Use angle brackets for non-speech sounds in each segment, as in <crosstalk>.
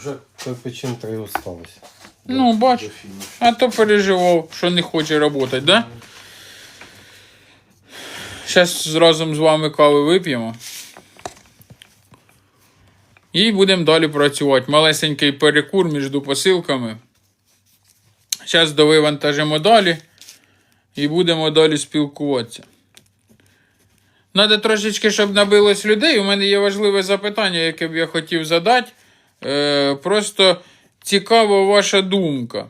Вже кирпичин три осталось. Ну, бач. До. А то переживав, що не хоче працювати, да? Зараз разом з вами кави вип'ємо. І будемо далі працювати. Малесенький перекур між посилками. Зараз довивантажимо далі і будемо далі спілкуватися. Надо трошечки, щоб набилось людей. У мене є важливе запитання, яке б я хотів задати. Е, просто цікава ваша думка.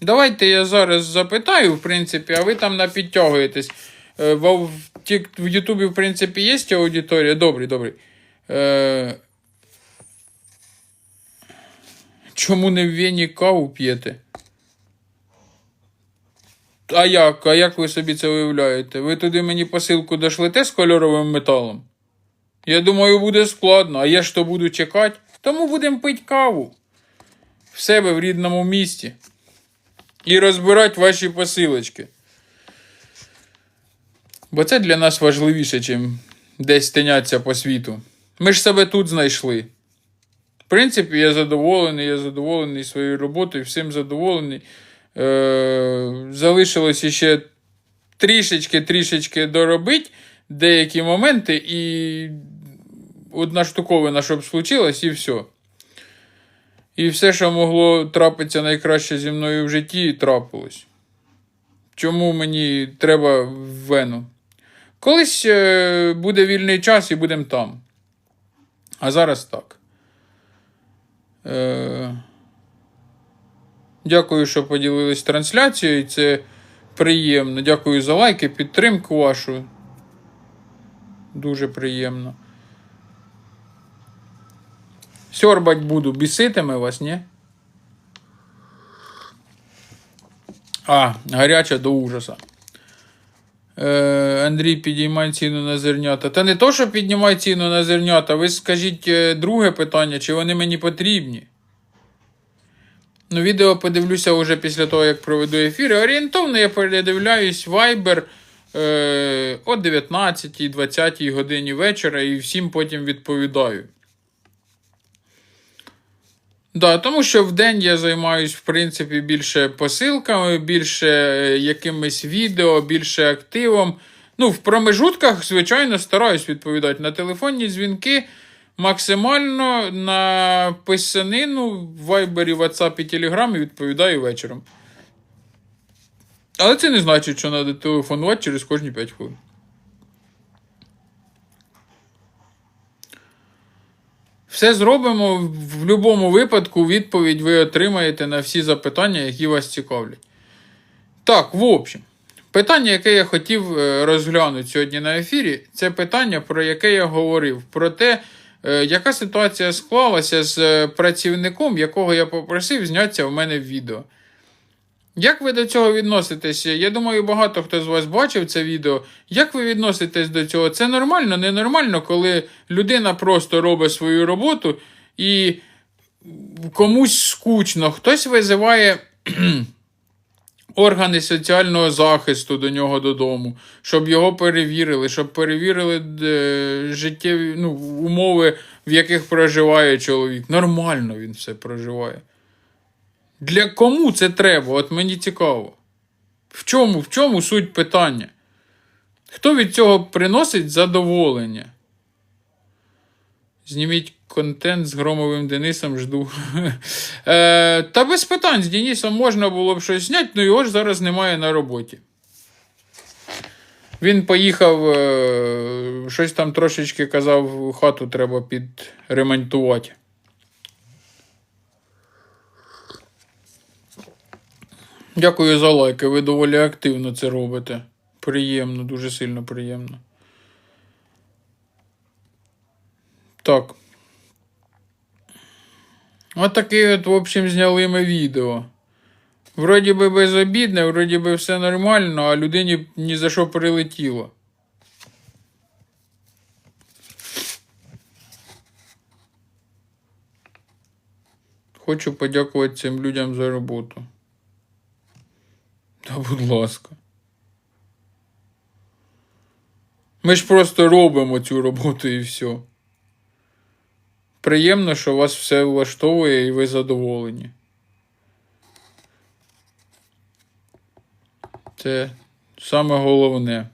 Давайте я зараз запитаю, в принципі, а ви там напідтягуєтесь. Е, В, в, Ютубі, в принципі, є аудиторія. Добрий, добрий. Е, чому не в Вені каву п'єте? А як? А як ви собі це уявляєте? Ви туди мені посилку дошлете з кольоровим металом? Я думаю, буде складно, а я ж то буду чекати. Тому будемо пити каву в себе в рідному місті і розбирати ваші посилочки. Бо це для нас важливіше, ніж десь тиняться по світу. Ми ж себе тут знайшли. В принципі, я задоволений, я задоволений своєю роботою, всім задоволений. Е, залишилось ще трішечки, трішечки доробити деякі моменти, і одна штуковина, щоб случилось, і все. І все, що могло трапитися найкраще зі мною в житті, трапилось. Чому мені треба в Вену? Колись е, буде вільний час і будемо там. А зараз так. Е, Дякую, що поділились трансляцією. Це приємно. Дякую за лайки, підтримку вашу. Дуже приємно. Сьорбать буду, біситиме вас, ні? А, гаряча до ужаса. Е, Андрій підіймає ціну на зернята. Та не то, що піднімає ціну на зернята, ви скажіть е, друге питання, чи вони мені потрібні? Ну, відео подивлюся вже після того, як проведу ефір. Орієнтовно я передивляюсь Viber е, о 19-20 годині вечора і всім потім відповідаю. Да, тому що в день я займаюсь, в принципі, більше посилками, більше е, якимись відео, більше активом. Ну, в промежутках, звичайно, стараюсь відповідати на телефонні дзвінки. Максимально на писанину в Viber, WhatsApp і Telegram відповідаю вечором. Але це не значить, що треба телефонувати через кожні 5 хвилин. Все зробимо в будь-якому випадку. Відповідь ви отримаєте на всі запитання, які вас цікавлять. Так, в общем, питання, яке я хотів е, розглянути сьогодні на ефірі, це питання, про яке я говорив. Про те, яка ситуація склалася з е, працівником, якого я попросив знятися в мене в відео. Як ви до цього відноситесь? Я думаю, багато хто з вас бачив це відео. Як ви відноситесь до цього? Це нормально, ненормально, коли людина просто робить свою роботу і комусь скучно, хтось визиває органи соціального захисту до нього додому, щоб його перевірили, щоб перевірили е, життєві ну, умови, в яких проживає чоловік. Нормально він все проживає. Для кому це треба? От мені цікаво. В чому, в чому суть питання? Хто від цього приносить задоволення? Зніміть контент з Громовим Денисом жду. <laughs> е, та без питань з Денисом можна було б щось зняти, але його ж зараз немає на роботі. Він поїхав, е, щось там трошечки казав, хату треба підремонтувати. Дякую за лайки. Ви доволі активно це робите. Приємно, дуже сильно приємно. Так. От таке от, в общем, зняли ми відео. Вроді би безобідне, вроді би все нормально, а людині ні за що прилетіло. Хочу подякувати цим людям за роботу. Та будь ласка. Ми ж просто робимо цю роботу і все. Приємно, що вас все влаштовує і ви задоволені. Це саме головне.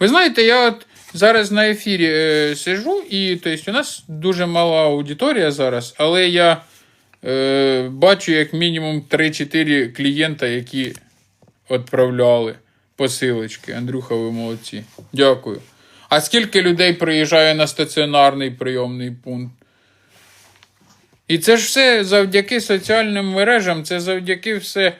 Ви знаєте, я от зараз на ефірі е, сижу, і тобто, у нас дуже мала аудиторія зараз, але я е, бачу як мінімум 3-4 клієнта, які відправляли посилочки. Андрюха, ви молодці. Дякую. А скільки людей приїжджає на стаціонарний прийомний пункт? І це ж все завдяки соціальним мережам, це завдяки все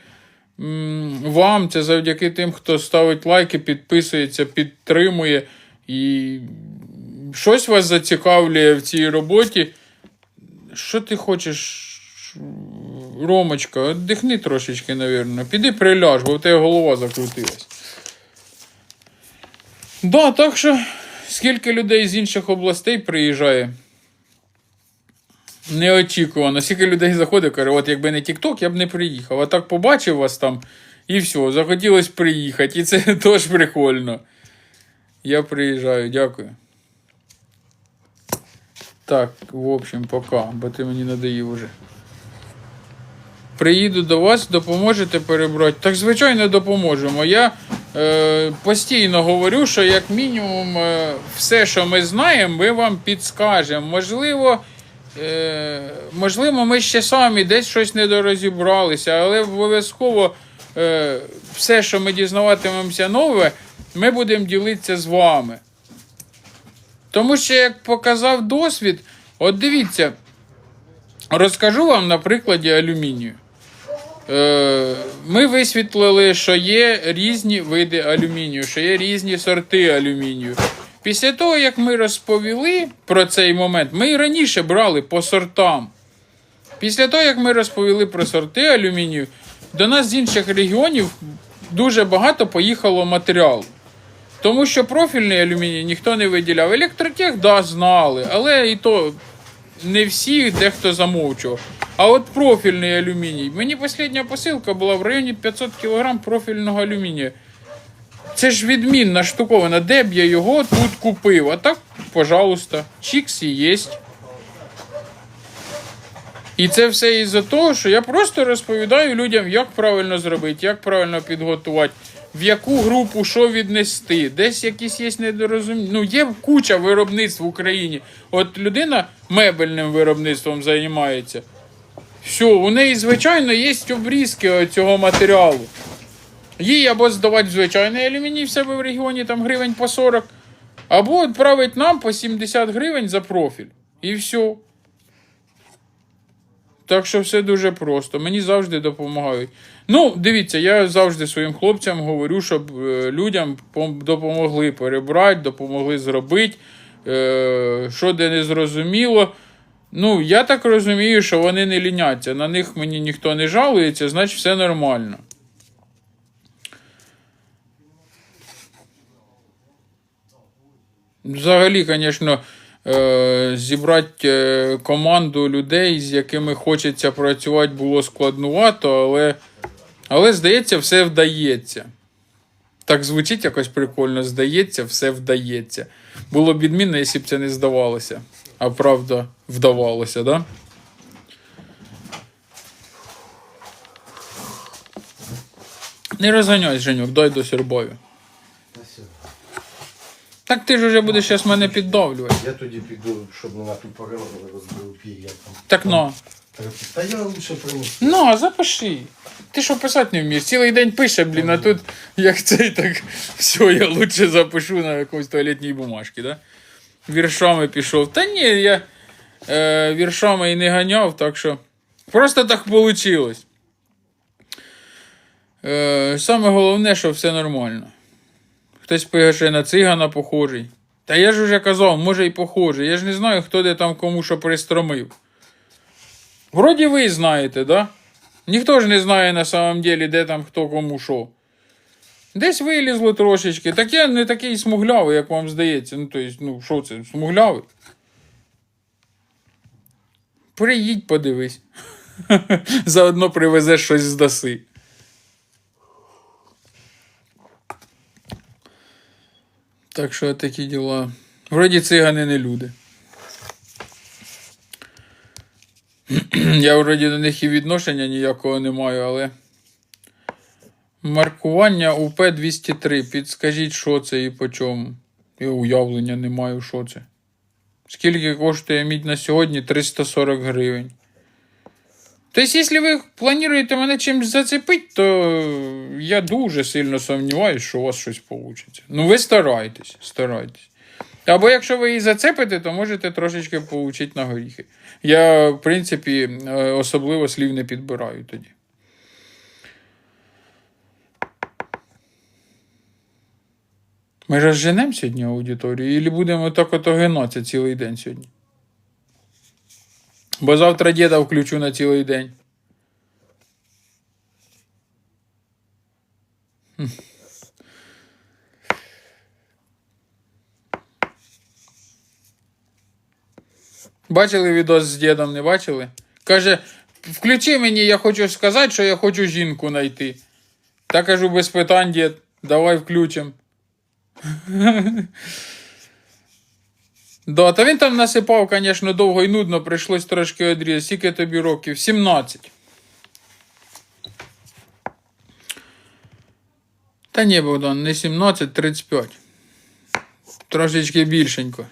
вам, це завдяки тим, хто ставить лайки, підписується, підтримує. І щось вас зацікавлює в цій роботі. Що ти хочеш, Ромочка, віддихни трошечки, навірно. Піди приляж, бо в тебе голова закрутилась. Да, так що, скільки людей з інших областей приїжджає? Неочікувано. Скільки людей заходить, каже, от якби не TikTok, я б не приїхав. А так побачив вас там і все, захотілося приїхати. І це <laughs> теж прикольно. Я приїжджаю, дякую. Так, в общем, пока, бо ти мені надоїв уже. Приїду до вас, допоможете перебрати. Так, звичайно, допоможемо. Я постійно говорю, що як мінімум е, все, що ми знаємо, ми вам підскажемо. Можливо, е, можливо, ми ще самі десь щось недорозібралися, але обов'язково е, все, що ми дізнаватимемося нове, ми будемо ділитися з вами. Тому що, як показав досвід, от дивіться, розкажу вам на прикладі алюмінію. Е, Ми висвітлили, що є різні види алюмінію, що є різні сорти алюмінію. Після того, як ми розповіли про цей момент, ми і раніше брали по сортам. Після того, як ми розповіли про сорти алюмінію, до нас з інших регіонів дуже багато поїхало матеріалу. Тому що профільний алюміній ніхто не виділяв. Електротех, да, знали, але і то не всі, дехто замовчував. А от профільний алюміній. Мені остання посилка була в районі 500 кг профільного алюмінія. Це ж відмінна штуковина. Де б я його тут купив? А так, пожалуйста, чікс і єсть. І це все із-за того, що я просто розповідаю людям, як правильно зробити, як правильно підготувати, в яку групу що віднести, десь якісь є недорозуміння. Ну, є куча виробництв в Україні. От людина мебельним виробництвом займається. Все, у неї, звичайно, є обрізки цього матеріалу. Їй або здавати звичайний алюміній в себе в регіоні там гривень по 40, або відправити нам по 70 гривень за профіль. І все. Так що все дуже просто. Мені завжди допомагають. Ну, дивіться, я завжди своїм хлопцям говорю, щоб е, людям допомогли перебрати, допомогли зробити, е, що де не зрозуміло. Ну, я так розумію, що вони не ліняться. На них мені ніхто не жалується, значить все нормально. Взагалі, звісно, е, зібрати е, команду людей, з якими хочеться працювати, було складнувато, але, але здається, все вдається. Так звучить якось прикольно, здається, все вдається. Було б відмінно, якщо б це не здавалося. А правда, вдавалося, да? Не розганяй, Женюк, дай до Сірбою. Так ти ж уже будеш зараз мене піддавлювати. Я тоді піду, щоб не на ту розбив пір'я. Так ну. Та я лучше принесу. Ну, а запиши. Ти що писати не вмієш? Цілий день пише, блін, а тут як цей, так все, я лучше запишу на якомусь туалетній бумажці, да? Віршами пішов. Та ні, я е, віршами і не ганяв, так що. Просто так вийшло. Е, саме головне, що все нормально. Хтось пише на цигана похожий. Та я ж уже казав, може і похожий. Я ж не знаю, хто де там кому що пристромив. Вроді ви знаєте, да? Ніхто ж не знає на самом деле, де там хто кому що. Десь вилізло трошечки. Так я не такий смуглявий, як вам здається. Ну, то есть, ну, що це, смуглявий? Приїдь, подивись. <laughs> Заодно привезеш щось з даси. Так що такі діла. Вроді цигани не люди. <clears throat> Я вроді до них і відношення ніякого не маю, але. Маркування УП 203. Підскажіть, що це і по чому. Я уявлення не маю, що це. Скільки коштує мідь на сьогодні? 340 гривень. Тобто, якщо ви плануєте мене чимось зацепити, то я дуже сильно сумніваюся, що у вас щось вийде. Ну, ви старайтесь, старайтесь. Або якщо ви її зацепите, то можете трошечки получити на горіхи. Я, в принципі, е, особливо слів не підбираю тоді. Ми розженемо сьогодні аудиторію, і будемо так ото гинатися цілий день сьогодні. Бо завтра діда включу на цілий день. Бачили відос з дідом, не бачили? Каже, включи мені, я хочу сказати, що я хочу жінку знайти. Та кажу, без питань, дід, давай включимо. <laughs> Та він там насипав, звісно, довго і нудно, прийшлось трошки одрізати. Скільки тобі років? 17. Та ні, Богдан, не 17, 35. Трошечки більшенько.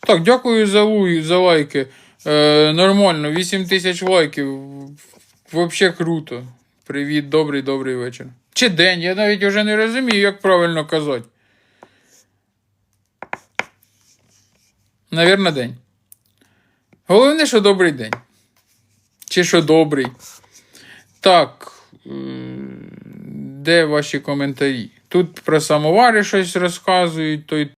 Так, дякую за, за лайки. Е, нормально, 8 тисяч лайків. Взагалі круто. Привіт, добрий, добрий вечір. Чи день, я навіть вже не розумію, як правильно казати. Навірно, день. Головне, що добрий день. Чи що добрий. Так. е, Де ваші коментарі? Тут про самовари щось розказують, той